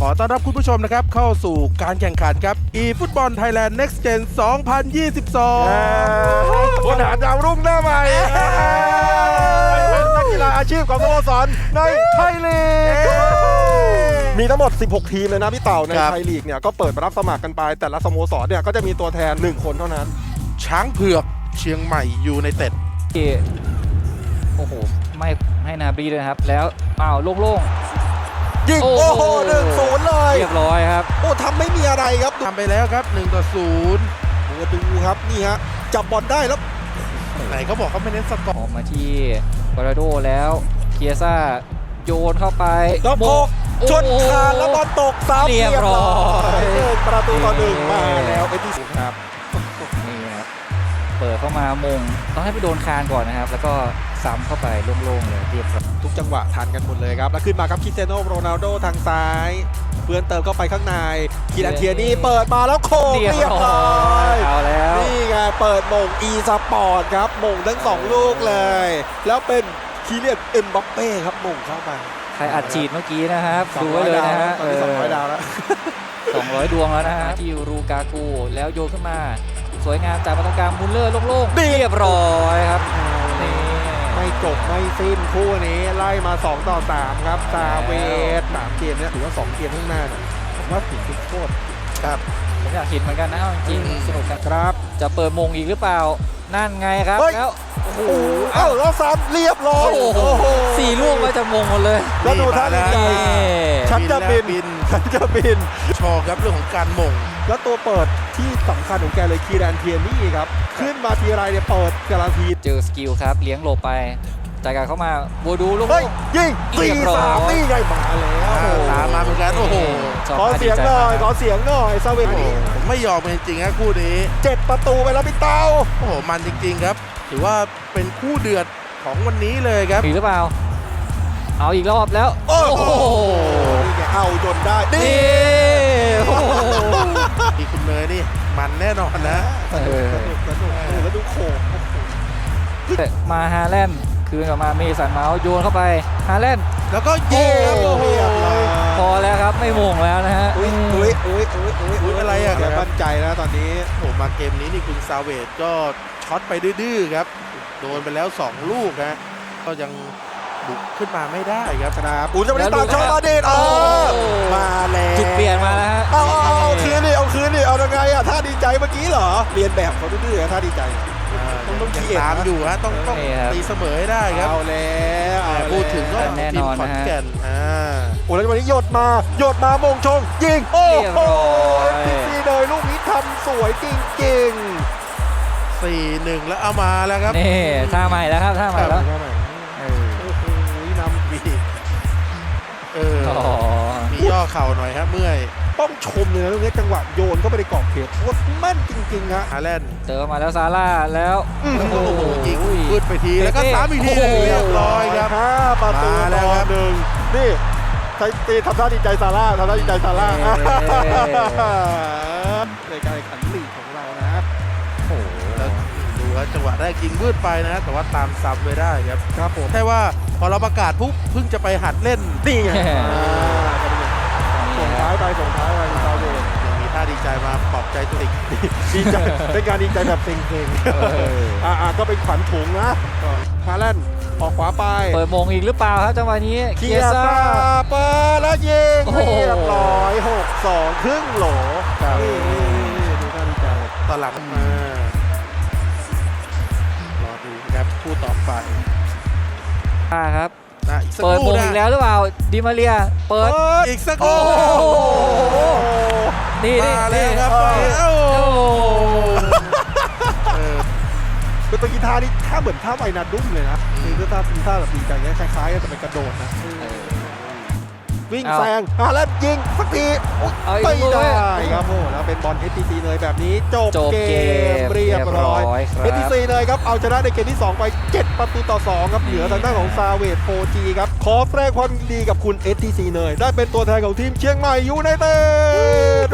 ขอต้อนรับคุณผู้ชมนะครับ เข้าสู่การแข่งขันครับ e ฟุตบอลไทยแลนด์ Next Gen 2022คนหาดาวรุ่งหน้าใหม่เป็นนักกีฬาอาชีพของสโมสรในไทยลีกมีทั้งหมด 16 ทีมเลยนะพี่เต่าในครับไทยลีกเนี่ยก็เปิดรับสมัครกันไป แต่ละสโมสรเนี่ยก็จะมีตัวแทน 1 คนเท่านั้น ช้างเผือกเชียงใหม่ยูไนเต็ดที่โอ้โห ไม่ให้นาบรีเลยนะครับ แล้วอ้าวโล่ง ยิงโอ้โอ้โหโหหนึ่งศูนย์เลๆยเรียบร้อยครับ โอ้ทำไม่มีอะไรครับทำไปแล้วครับ1ต่อ0ดูดูครับนี่ฮะจับบอลได้แล้วไหนเขาบอกเขาไม่เน้นสกออร์อกมาที่บาราโดแล้วเคียซ่าโยนเข้าไปแล้วโพกโอ้ชนคานแล้วบอลตกซ้ำเรียบร้อยหนึ่งประตูต่อหนึ่งมาแล้วเอ็ดดี้ครับนี่ครับ เปิดเข้ามามงต้องให้ไปโดนคานก่อนนะครับ แล้วก็ซ้ำเข้าไปโล่งๆเลยเรียบร้อยทุกจังหวะทันกันหมดเลยครับ แล้วขึ้นมาครับคริสเตียโนโรนัลโดทางซ้าย เพื่อนเติมเข้าไปข้างในคีรันเทียนี่เปิดมาแล้วโค้งเรียบเรียบร้ร้ออยยเอาแล้วนี่ไงเปิดมงอีสปอร์ตครับมงทั้งสองลูกเลย แล้วเป็นคีเลียนเอ็มบัปเป้ครับมงเข้าไปใครอัดฉีดเมื่อกี้นะครับดูไว้เลยนะฮะตอนนี้สองร้อยดาวแล้วสองร้อยดวงแล้วนะฮะที่รูกากูแล้วโยนขึ้นมา สวยงามจากประตูกลางมุลเลอร์โล่งๆดีเรียบร้อยครับนี่ไม่จบไม่สิ้นคู่นี้ไล่มา 2 ต่อ 3 ครับซาเวสสามเกมเนี่ยถือว่า 2 เกมข้างหน้าเนี่ยผมว่าถึงจุดโทษครับผมอยากเห็นเหมือนกันนะเอาจริงอืมๆสนุกกันครับ จะเปิดมงอีกหรือเปล่านั่นไงครับเฮ้ยแล้วโอ้โหเอ้าแล้วซ้ำเรียบร้อยโอ้โหสี่ลูกก็จะมงหมดเลยแล้วดูท่าดีใจนี่ฉันจะบินบินฉันจะบินชอครับเรื่องของการหม่งแล้วตัวเปิด ที่สำคัญของแกเลยคีแรนเทียนี่ครับ ขึ้นมาทีไรเนี่ยเปิดการันตีเจอสกิลครับเลี้ยงโลไปจ่ายการเข้ามาบัวดูลูก เฮ้ยยิงเรีสี่ยบร้อยสามนี่ไงมาแล้วอ่าตามมาเหมือนกันโอ้โหชบขอเสียงหน่อยขอเสียงหน่อยซาเวโอ้นโหผมไม่ยอมจริงๆครับคู่นี้เจ็ดประตูไปแล้วพี่เต้าโอ้โหมันจริงๆครับ ถือว่าเป็นคู่เดือดของวันนี้เลยครับมีหรือเปล่า เอาอีกรอบแล้ว โอ้โหโอ้โหนี่ไงเอาจนได้นี่นี่โอ้โหที่คุณ เนยนี่ มันแน่นอนนะเออสนุกสนุกสนุกแล้วดูโขกมาฮาแลนด์คืนกลับมาเมสันเมาส์โยนเข้าไปฮาแลนด์แล้วก็ยิงครับโอ้โหเรียบร้อยพอแล้วครับไม่มงแล้วนะฮะอุ้ยอุ้ยอุ้ยอุ้ยอุ้ยอุ๊ยอะไรอะแกมั่นใจแล้วตอนนี้โอ้โหมาเกมนี้นี่คุณซาเวตก็ช็อตไปดื้อๆครับโดนไปแล้ว 2 ลูกฮะก็ยังบุกขึ้นมาไม่ได้ครับครับอุ้ยจะไม่ได้ตามช่องมาเดนเออมา ดีใจเมื่อกี้เหรอ เรียนแบบเขาดื้อๆอะท่าดีใจอ่าต้องต้องยังเขียนตามนะอยู่ฮะต้องต้องนี่ครับ ตีเสมอให้ได้ครับเอาแล้วเอาอ่าแล้วพูดถึงก็แน่ทีนมอนขอนนะฮะ แก่นอ่า โอ้แล้ววันนี้หยดมาหยดมามงชงยิง โอ้เรียบโหร้อยพีซีเลยลูกนี้ทำสวยจริง4-1แล้วเอามาแล้วครับนี่ท่าใหม่แล้วครับท่าๆใหม่แล้วครับเออโอ้โหนำมีเออ อ๋อ มีย่อเข่าหน่อยครับเมื่อย ต้องชมเลยนะลูกนี้จังหวะโยนเข้าไปในกรอบเขตว่าแม่นจริงๆฮะฮาแลนด์เติมมาแล้วซาร่าแล้วอืมโอ้โหยิงอุ้ยพืดไปทีแล้วก็เป๊ะสามอีกทีโอ้โหเรียบร้อยครับห้าประตูมาแล้วต่อครับหนึ่งนี่ใช้ตีทำท่าดีใจซาร่าทำท่าดีใจซาร่าเย้ในการแข่งขันลีกของเรานะโอ้โหแล้วดูครับจังหวะแรกยิงวืดไปนะแต่ว่าตามซ้ำไปได้ครับครับผมแค่ว่าพอเราประกาศปุ๊บเพิ่งจะไปหัดเล่นนี่ไงอ่าส่งท้ายไปส่งท้ายไปซาเวสยังมีท่าดีใจมาปลอบใจตัวเองดีใจเป็นการดีใจแบบเซ็งๆเอออ่าๆก็เป็นขวัญถุงนะฮาแลนด์ออกขวาไปเปิดมงอีกหรือเปล่าครับจังหวะนี้เคีเคียยซ่าซ่าเปิดแล้วยิงโอ้โหเรียบร้อยหกสองครึ่งโหลครับนี่นี่นี่ดูท่าดีใจตอนหลังมารอดูครับคู่ต่อไปครับ นะอีกสักเปิดคมรู่งนะอีกแล้วหรือเปล่าดิมาเรียเปิดอีกสักคโอ้รู่โห นี่นี่มาแล้นี่วครับไปเอ้าโอ้โหเออคือตัวกีตาร์นี่ท่าเหมือนท่าไวนาดุ้มเลยนะอืมคือท่าเป็นท่าแบบดีใจเงี้ยคล้ายๆกับจะเป็นกระโดดนะวิ่งเอาแซงฮาแลนด์ยิงสักทีอุ๊ยเอาอีกไม่ลูกได้เว้ยครับโอ้แล้วเป็นบอล STC เลยแบบนี้จบจบเกเกมมเรียบร้อยเรียบร้อยครับ STC เลยครับเอาชนะในเกมที่ 2 ไป 7 ประตูต่อ 2 ครับเหนือทางด้านของซาเวต 4G ครับ ขอแสดงความยินดีกับคุณ STC เลยได้เป็นตัวแทนของทีมเชียงใหม่ยูไนเต็ด